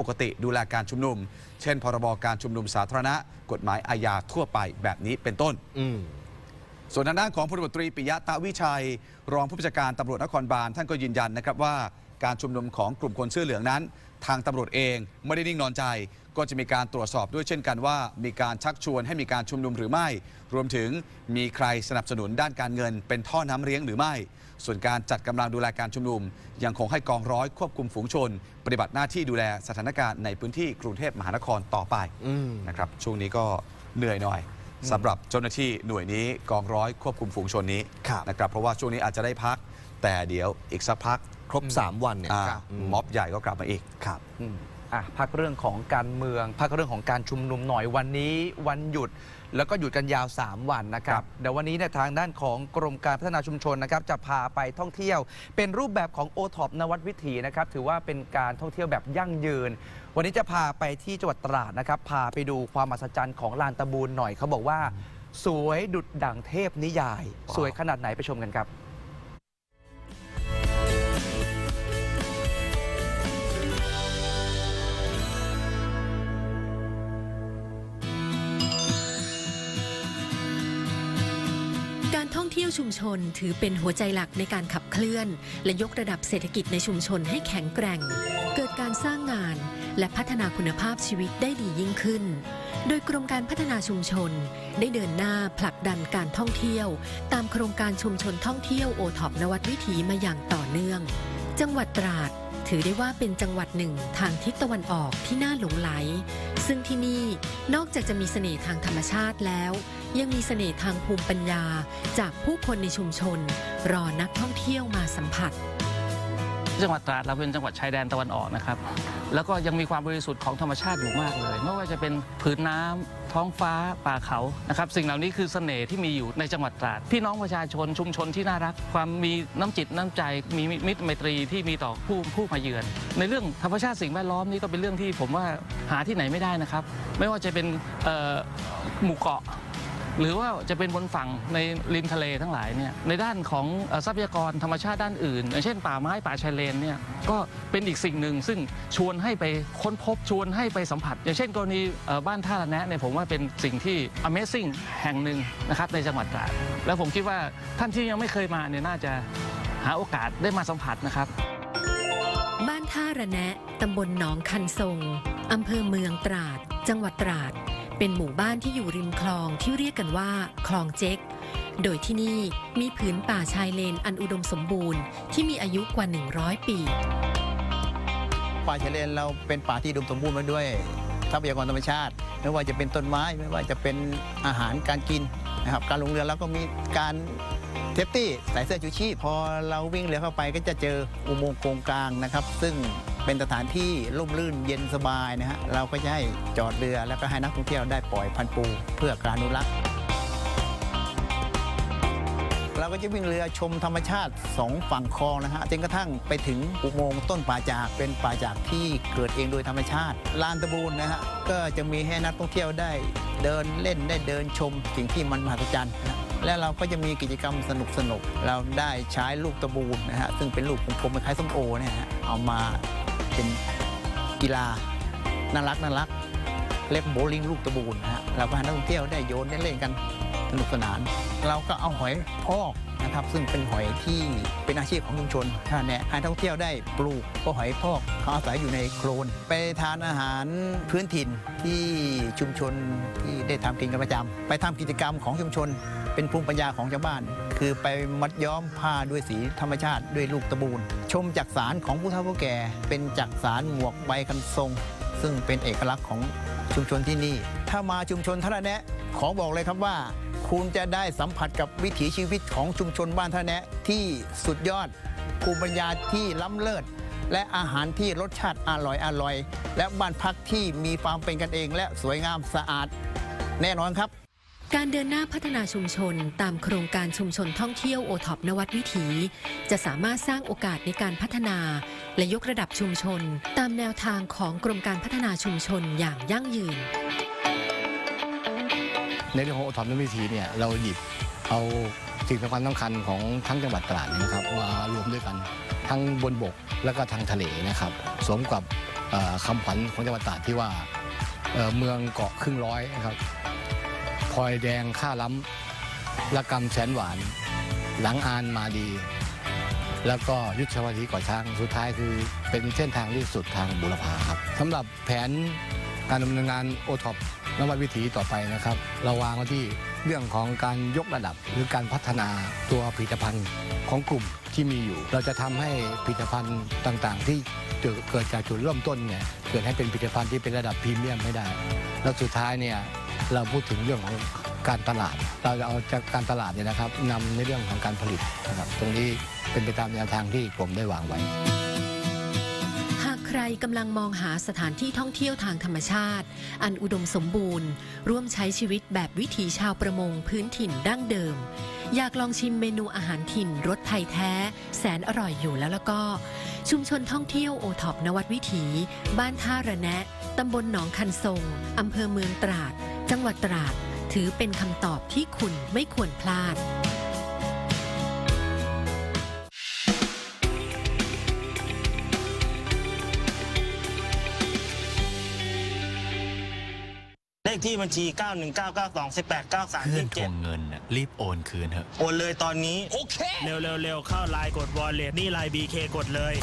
ปกติดูแลการชุมนุม เช่น พรบการชุมนุมสาธารณะ กฎหมายอาญาทั่วไปแบบนี้เป็นต้นอืมส่วนทางด้านของพลตำรวจตรีปิยะตะวิชัย รองผู้บัญชาการตำรวจนครบาลท่านก็ยืนยันนะครับว่า การชุมนุมของกลุ่มคนเสื้อเหลืองนั้น ทางตำรวจเองไม่ได้นิ่งนอนใจ ก็จะมีการตรวจสอบด้วยเช่นกันว่า มีการชักชวนให้มีการชุมนุมหรือไม่ รวมถึงมีใครสนับสนุนด้านการเงิน เป็นท่อน้ำเลี้ยงหรือไม่ ส่วนการจัดกำลังดูแลการชุมนุม ยังคงให้กองร้อยควบคุมฝูงชน ปฏิบัติหน้าที่ดูแลสถานการณ์ในพื้นที่กรุงเทพมหานครต่อไปอืมนะครับช่วงนี้ก็เหนื่อยหน่อยสำหรับเจ้าหน้าที่หน่วยนี้กองร้อยควบคุมฝูงชนนี้ครับนะครับเพราะว่าช่วงนี้อาจจะได้พัก แต่เดี๋ยวอีกสักพัก ครบ 3 วันเนี่ยอ่าครับอืมม็อบใหญ่ก็กลับมาอีก ครับ อืมอะพักเรื่องของการเมือง พักเรื่องของการชุมนุมหน่อยวันนี้วันหยุด แล้วก็หยุดกันยาว 3 วันนะคครัรับบ เดี๋ยววันนี้เนี่ยทางด้านของกรมการพัฒนาชุมชนนะครับจะพาไปท่องเที่ยว เป็นรูปแบบของโอท็อปนวัดวิถีนะครับถือว่าเป็นการท่องเที่ยวแบบยั่งยืน วันนี้จะพาไปที่จังหวัดตราดนะครับพาไปดูความมหัศจรรย์ของลานตะบูนหน่อยเขาบอกว่า สวยดุดดั่งเทพนิยาย สวยขนาดไหนไปชมกันครับ เที่ยวชุมชนถือเป็นหัวใจหลักในการขับเคลื่อน และยกระดับเศรษฐกิจในชุมชนให้แข็งแกร่ง เกิดการสร้างงาน และพัฒนาคุณภาพชีวิตได้ดียิ่งขึ้น โดยกรมการพัฒนาชุมชน ได้เดินหน้าผลักดันการท่องเที่ยว ตามโครงการชุมชนท่องเที่ยวโอท็อปนวัดวิถีมาอย่างต่อเนื่อง จังหวัดตราด ถือได้ว่าเป็นจังหวัดหนึ่งทางทิศตะวันออกที่น่าหลงไหล ซึ่งที่นี่นอกจากจะมีเสน่ห์ทางธรรมชาติแล้ว ยังมีเสน่ห์ทางภูมิปัญญาจากผู้คนในชุมชน รอนักท่องเที่ยวมาสัมผัส จังหวัดตราดเราเป็นจังหวัดชายแดนตะวันออกนะครับ แล้วก็ยังมีความบริสุทธิ์ของธรรมชาติอยู่มากเลย ไม่ว่าจะเป็นผืนน้ำท้องฟ้าป่าเขานะครับสิ่งเหล่านี้คือเสน่ห์ที่มีอยู่ในจังหวัดตราด พี่น้องประชาชนชุมชนที่น่ารัก ความมีน้ำจิตน้ำใจ มีมิตรไมตรีที่มีต่อผู้ผู้มาเยือน ในเรื่องธรรมชาติสิ่งแวดล้อมนี่ก็เป็นเรื่องที่ผมว่าหาที่ไหนไม่ได้นะครับ ไม่ว่าจะเป็นหมู่เกาะ หรือว่าจะเป็นบนฝั่งในริมทะเลทั้งหลายเนี่ยในด้านของทรัพยากรธรรมชาติด้านอื่น อย่างเช่นป่าไม้ป่าชายเลนเนี่ยก็เป็นอีกสิ่งหนึ่งซึ่งชวนให้ไปค้นพบชวนให้ไปสัมผัส อย่างเช่นกรณีบ้านท่าระแนะเนี่ยผมว่าเป็นสิ่งที่ Amazing แห่งหนึ่งนะครับในจังหวัดตราดแล้วผมคิดว่าท่านที่ยังไม่เคยมาเนี่ยน่าจะหาโอกาสได้มาสัมผัสนะครับ บ้านท่าระแนะตำบลหนองคันทรงอำเภอเมืองตราด จังหวัดตราด เป็นหมู่บ้านที่อยู่ริมคลองที่เรียกกันว่า คลองเจ๊ก โดยที่นี่มีผืนป่าชายเลนอันอุดมสมบูรณ์ที่มีอายุกว่า 100 ปี ป่าชายเลนเราเป็นป่าที่อุดมสมบูรณ์มาด้วยทรัพยากรธรรมชาติ ไม่ว่าจะเป็นต้นไม้ไม่ว่าจะเป็นอาหารการกินนะครับการลงเรือเราก็มีการเทปตี้ใส่เสื้อชูชีพพอเราวิ่งเรือเข้าไปก็จะเจออุโมงค์โกงกลางนะครับ ซึ่ง เป็นสถานที่ร่มรื่นเย็นสบายนะฮะเราก็จะให้จอดเรือแล้วก็ให้นักท่องเที่ยวได้ปล่อยพันปู เพื่อการอนุรักษ์เราก็จะวิ่งเรือชมธรรมชาติสองฝั่งคลองนะฮะจนกระทั่งไปถึงอุโมงค์ต้นป่าจากเป็นป่าจากที่เกิดเองโดยธรรมชาติลานตะบูนนะฮะก็จะมีให้นักท่องเที่ยวได้เดินเล่นได้เดินชมสิ่งที่มันมหัศจรรย์นะและเราก็จะมีกิจกรรมสนุกสนุกๆเราได้ใช้ลูกตะบูนนะฮะซึ่งเป็นลูกกลมๆคล้ายส้มโอเนี่ยฮะเอามา เป็นกีฬาน่ารักน่ารักเล่นโบว์ลิ่งลูกตะบูนนะฮะเราก็ให้นักท่องเที่ยวได้โยนได้เล่นกัน สนุกสนาน เราก็เอาหอยพอกนะครับ ซึ่งเป็นหอยที่เป็นอาชีพของชุมชนท่าแนะให้นักท่องเที่ยวได้ปลูกเพราะหอยพอกเขาอาศัยอยู่ในโคลนไปทานอาหารพื้นถิ่นที่ชุมชนที่ได้ทำกินกันประจำไปทำกิจกรรมของชุมชน เป็นภูมิปัญญาของชาวบ้าน คือไปมัดย้อมผ้าด้วยสีธรรมชาติด้วยลูกตะบูนชมจักสารของผู้เฒ่าผู้แก่ เป็นจักสารหมวกใบคันทรง ซึ่งเป็นเอกลักษณ์ของชุมชนที่นี่ ถ้ามาชุมชนท่าแนะขอบอกเลยครับว่า คุณจะได้สัมผัสกับวิถีชีวิตของชุมชนบ้านท่าแนะที่สุดยอด ภูมิปัญญาที่ล้ำเลิศ และอาหารที่รสชาติอร่อยอร่อย และบ้านพักที่มีความเป็นกันเองและสวยงามสะอาด แน่นอนครับ การเดินหน้าพัฒนาชุมชนตามโครงการชุมชนท่องเที่ยวโอท็อปนวัดวิถี จะสามารถสร้างโอกาสในการพัฒนา และยกระดับชุมชน ตามแนวทางของกรมการพัฒนาชุมชนอย่างยั่งยืน ในเรื่องของโอท็อปนวิธีเนี่ยเราหยิบเอาสิ่งสำคัญสำคัญของทั้งจังหวัดตราดนะครับมารวมด้วยกันทั้งบนบกและก็ทางทะเลนะครับสวมกับคำขวัญของจังหวัดตราดที่ว่าเมืองเกาะครึ่งร้อยนะครับพลอยแดงข้าล้ำละกำแสนหวาน หลังอานมาดี แล้วก็ยุทธวัตถีก่อช้างสุดท้ายคือเป็นเส้นทางที่สุดทางบุรพาครับสำหรับแผนการดำเนินงานโอท็อป นวัตวิถีต่อไปนะครับ เราวางไว้ที่เรื่องของการยกระดับ หรือการพัฒนาตัวผลิตภัณฑ์ของกลุ่มที่มีอยู่ เราจะทำให้ผลิตภัณฑ์ต่างๆ ที่เกิดจากจุดเริ่มต้นเนี่ยเกิดให้เป็นผลิตภัณฑ์ที่เป็นระดับพรีเมียมให้ได้ แล้วสุดท้ายเนี่ยเราพูดถึงเรื่องของการตลาด เราจะเอาจากการตลาดเนี่ยนะครับนำในเรื่องของการผลิตนะครับตรงนี้เป็นไปตามแนวทางที่ผมได้วางไว้ ใครกำลังมองหาสถานที่ท่องเที่ยวทางธรรมชาติ อันอุดมสมบูรณ์ ร่วมใช้ชีวิตแบบวิถีชาวประมงพื้นถิ่นดั้งเดิม อยากลองชิมเมนูอาหารถิ่นรสไทยแท้ แสนอร่อยอยู่แล้วแล้วก็ ชุมชนท่องเที่ยวโอท็อปนวัดวิถี บ้านท่าระแนะตำบลหนองคันทรงอำเภอเมืองตราด จังหวัดตราด ถือเป็นคำตอบที่คุณไม่ควรพลาด ขที่บัญชี 919921893เพื่อนทวงเงินน่ะรีบโอนคืนเถอะ โอนเลยตอนนี้ โอเค เร็วๆเร็วเข้าไลน์กดวอลเล็ตนี่ไลน์ BK กดเลย